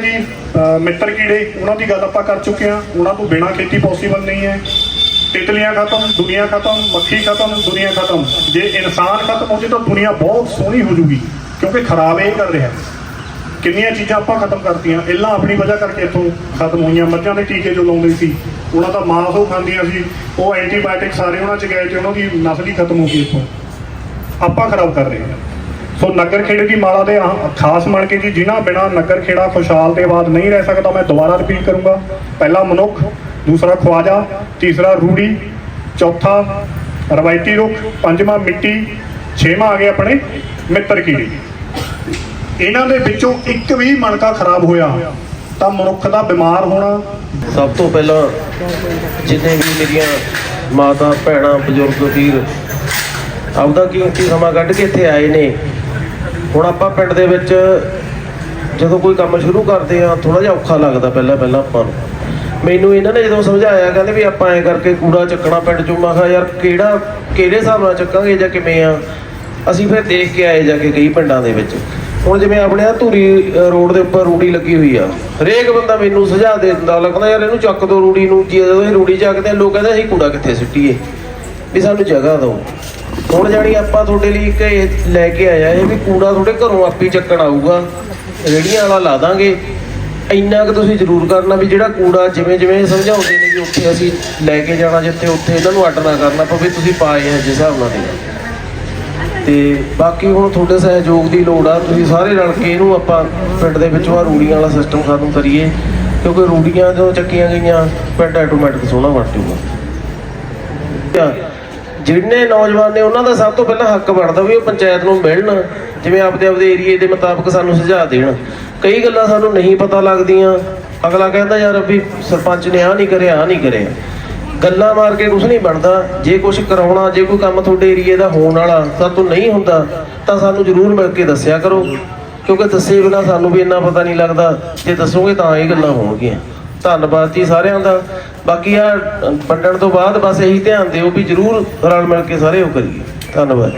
ਅਹ ਮਿੱਤਰ ਕੀੜੇ, ਉਹਨਾਂ ਦੀ ਗੱਲ ਆਪਾਂ ਕਰ ਚੁੱਕੇ ਹਾਂ। ਉਹਨਾਂ ਤੋਂ ਬਿਨਾ ਖੇਤੀ ਪੋਸੀਬਲ ਨਹੀਂ ਹੈ। ਤਿਤਲੀਆਂ ਖਤਮ, ਦੁਨੀਆ ਖਤਮ, ਮੱਖੀ ਖਤਮ, ਦੁਨੀਆ ਖਤਮ। ਜੇ ਇਨਸਾਨ ਖਤਮ ਹੋ ਜੇ ਤਾਂ ਦੁਨੀਆ ਬਹੁਤ ਸੋਹਣੀ ਹੋ ਜੂਗੀ, ਕਿਉਂਕਿ ਖਰਾਬ ਇਹ ਕਰ ਰਿਹਾ। ਕਿੰਨੀਆਂ ਚੀਜ਼ਾਂ ਆਪਾਂ ਖਤਮ ਕਰਤੀਆਂ। ਇੱਲਾਂ ਆਪਣੀ ਵਜ੍ਹਾ ਕਰਕੇ ਇੱਥੋਂ ਖਤਮ ਹੋਈਆਂ। ਮੱਝਾਂ ਦੇ ਟੀਕੇ ਜੋ ਲਾਉਂਦੇ ਸੀ, ਉਹਨਾਂ ਦਾ ਮਾਸ ਉਹ ਖਾਂਦੀਆਂ ਸੀ। ਉਹ ਐਂਟੀਬਾਇਓਟਿਕ ਸਾਰੇ ਉਹਨਾਂ ਚ ਗਏ ਤੇ ਉਹਨਾਂ ਦੀ ਨਸਲ ਹੀ ਖਤਮ ਹੋ ਗਈ ਇੱਥੋਂ। ਆਪਾਂ ਖਰਾਬ ਕਰ ਰਹੇ ਹਾਂ। ਸੋ ਨਗਰ ਖੇੜੇ ਦੀ ਮਾਲਾ ਦੇ ਖਾਸ ਮੰਨ ਕੇ ਜੀ, ਜਿਨ੍ਹਾਂ ਬਿਨਾ ਨਗਰ ਖੇੜਾ ਖੁਸ਼ਹਾਲ ਤੇ ਬਾਅਦ ਨਹੀਂ ਰਹਿ ਸਕਦਾ, ਮੈਂ ਦੁਬਾਰਾ ਰਿਪੀਟ ਕਰੂੰਗਾ। ਪਹਿਲਾ ਮਨੁੱਖ, ਦੂਸਰਾ ਖਵਾਜਾ, ਤੀਸਰਾ ਰੂੜੀ, ਚੌਥਾ ਰਵਾਇਤੀ ਰੁੱਖ, ਪੰਜਵਾਂ ਮਿੱਟੀ, ਛੇਵਾਂ ਆ ਗਏ ਆਪਣੇ ਮਿੱਤਰ ਕੀੜੀ। ਇਹਨਾਂ ਦੇ ਵਿੱਚੋਂ ਇੱਕ ਵੀ ਮਣਕਾ ਖਰਾਬ ਹੋਇਆ, ਤਾਂ ਮਨੁੱਖ ਦਾ ਬਿਮਾਰ ਹੋਣਾ। ਸਭ ਤੋਂ ਪਹਿਲਾਂ ਜਿੰਨੇ ਵੀ ਮੇਰੀਆਂ ਮਾਤਾ, ਭੈਣਾਂ, ਬਜ਼ੁਰਗ, ਵੀਰ, ਆਪਦਾ ਕੀਮਤੀ ਸਮਾਂ ਕੱਢ ਕੇ ਇੱਥੇ ਆਏ ਨੇ ਹੁਣ ਆਪਾਂ ਪਿੰਡ ਦੇ ਵਿੱਚ ਜਦੋਂ ਕੋਈ ਕੰਮ ਸ਼ੁਰੂ ਕਰਦੇ ਆ ਥੋੜਾ ਜਿਹਾ ਔਖਾ ਲੱਗਦਾ ਪਹਿਲਾਂ ਪਹਿਲਾਂ ਆਪਾਂ ਨੂੰ। ਮੈਨੂੰ ਇਹਨਾਂ ਨੇ ਜਦੋਂ ਸਮਝਾਇਆ, ਕਹਿੰਦੇ ਵੀ ਆਪਾਂ ਐ ਕਰਕੇ ਕੂੜਾ ਚੱਕਣਾ ਪਿੰਡ ਚੋਂ। ਮੈਂ ਕਿਹਾ, ਯਾਰ, ਕਿਹੜਾ ਕਿਹੜੇ ਹਿਸਾਬ ਨਾਲ ਚੱਕਾਂਗੇ ਜਾਂ ਕਿਵੇਂ ਆ? ਅਸੀਂ ਫਿਰ ਦੇਖ ਕੇ ਆਏ ਜਾ ਕੇ ਕਈ ਪਿੰਡਾਂ ਦੇ ਵਿੱਚ। ਹੁਣ ਜਿਵੇਂ ਆਪਣੇ ਆ ਧੂਰੀ ਰੋਡ ਦੇ ਉੱਪਰ ਰੂੜੀ ਲੱਗੀ ਹੋਈ ਆ। ਹਰੇਕ ਬੰਦਾ ਮੈਨੂੰ ਸੁਝਾਅ ਦੇ ਦਿੰਦਾ, ਲੱਗਦਾ ਯਾਰ ਇਹਨੂੰ ਚੱਕ ਦੋ ਰੂੜੀ ਨੂੰ। ਜੀ ਜਦੋਂ ਇਹ ਰੂੜੀ ਚੱਕਦੇ ਆ, ਲੋਕ ਕਹਿੰਦੇ ਅਸੀਂ ਕੂੜਾ ਕਿੱਥੇ ਸਿੱਟੀਏ? ਵੀ ਸਾਨੂੰ ਜਗ੍ਹਾ ਦਿਓ। ਹੁਣ ਜਾਣੀ ਆਪਾਂ ਤੁਹਾਡੇ ਲਈ ਇੱਕ ਇਹ ਲੈ ਕੇ ਆਇਆ ਇਹ ਵੀ ਕੂੜਾ ਤੁਹਾਡੇ ਘਰੋਂ ਆਪੇ ਚੱਕਣ ਆਊਗਾ। ਰੇੜੀਆਂ ਵਾਲਾ ਲਾ ਦਾਂਗੇ। ਇੰਨਾ ਕੁ ਤੁਸੀਂ ਜ਼ਰੂਰ ਕਰਨਾ ਵੀ ਜਿਹੜਾ ਕੂੜਾ ਜਿਵੇਂ ਜਿਵੇਂ ਸਮਝਾਉਂਦੇ ਨੇ ਕਿ ਉੱਥੇ ਅਸੀਂ ਲੈ ਕੇ ਜਾਣਾ, ਜਿੱਥੇ ਉੱਥੇ ਇਹਨਾਂ ਨੂੰ ਅੱਡ ਨਾ ਕਰਨਾ ਪਵੇ, ਤੁਸੀਂ ਪਾਏ ਆ ਜਿਸ ਹਿਸਾਬ ਨਾਲ। ਦੇ ਤੇ ਬਾਕੀ ਹੁਣ ਤੁਹਾਡੇ ਸਹਿਯੋਗ ਦੀ ਲੋੜ ਆ, ਤੁਸੀਂ ਸਾਰੇ ਰਲ ਕੇ ਇਹਨੂੰ ਆਪਾਂ ਪਿੰਡ ਦੇ ਵਿੱਚ ਆ ਰੂੜੀਆਂ ਵਾਲਾ ਸਿਸਟਮ ਖਤਮ ਕਰੀਏ, ਕਿਉਂਕਿ ਰੂੜੀਆਂ ਜਦੋਂ ਚੱਕੀਆਂ ਗਈਆਂ, ਪਿੰਡ ਆਟੋਮੈਟਿਕ ਸੋਹਣਾ ਬਣ ਜਾਊਗਾ। ਜਿਹੜੇ ਨੌਜਵਾਨ ਨੇ, ਉਹਨਾਂ ਦਾ ਸਭ ਤੋਂ ਪਹਿਲਾਂ ਹੱਕ ਬਣਦਾ ਵੀ ਉਹ ਪੰਚਾਇਤ ਨੂੰ ਮਿਲਣ, ਜਿਵੇਂ ਆਪਦੇ ਆਪਦੇ ਏਰੀਏ ਦੇ ਮੁਤਾਬਕ ਸਾਨੂੰ ਸੁਝਾਅ ਦੇਣ। ਕਈ ਗੱਲਾਂ ਸਾਨੂੰ ਨਹੀਂ ਪਤਾ ਲੱਗਦੀਆਂ। ਅਗਲਾ ਕਹਿੰਦਾ, ਯਾਰ ਵੀ ਸਰਪੰਚ ਨੇ ਆ ਨਹੀਂ ਕਰਿਆ ਆ ਨਹੀਂ ਕਰਿਆ। ਗੱਲਾਂ ਮਾਰ ਕੇ ਕੁਝ ਨਹੀਂ ਬਣਦਾ। ਜੇ ਕੁਝ ਕਰਾਉਣਾ, ਜੇ ਕੋਈ ਕੰਮ ਤੁਹਾਡੇ ਏਰੀਏ ਦਾ ਹੋਣ ਵਾਲਾ ਸਾਤੋਂ ਨਹੀਂ ਹੁੰਦਾ, ਤਾਂ ਸਾਨੂੰ ਜ਼ਰੂਰ ਮਿਲ ਕੇ ਦੱਸਿਆ ਕਰੋ। ਕਿਉਂਕਿ ਦੱਸੇ ਬਿਨਾ ਸਾਨੂੰ ਵੀ ਇੰਨਾ ਪਤਾ ਨਹੀਂ ਲੱਗਦਾ। ਜੇ ਦੱਸੋਗੇ ਤਾਂ ਇਹ ਗੱਲਾਂ ਹੋਣਗੀਆਂ। ਧੰਨਵਾਦ ਜੀ ਸਾਰਿਆਂ ਦਾ। ਬਾਕੀ ਆ, ਵੰਡਣ ਤੋਂ ਬਾਅਦ ਬਸ ਇਹੀ ਧਿਆਨ ਦਿਓ ਵੀ ਜਰੂਰ ਰਲ ਮਿਲ ਕੇ ਸਾਰੇ ਉਹ ਕਰੀਏ। ਧੰਨਵਾਦ।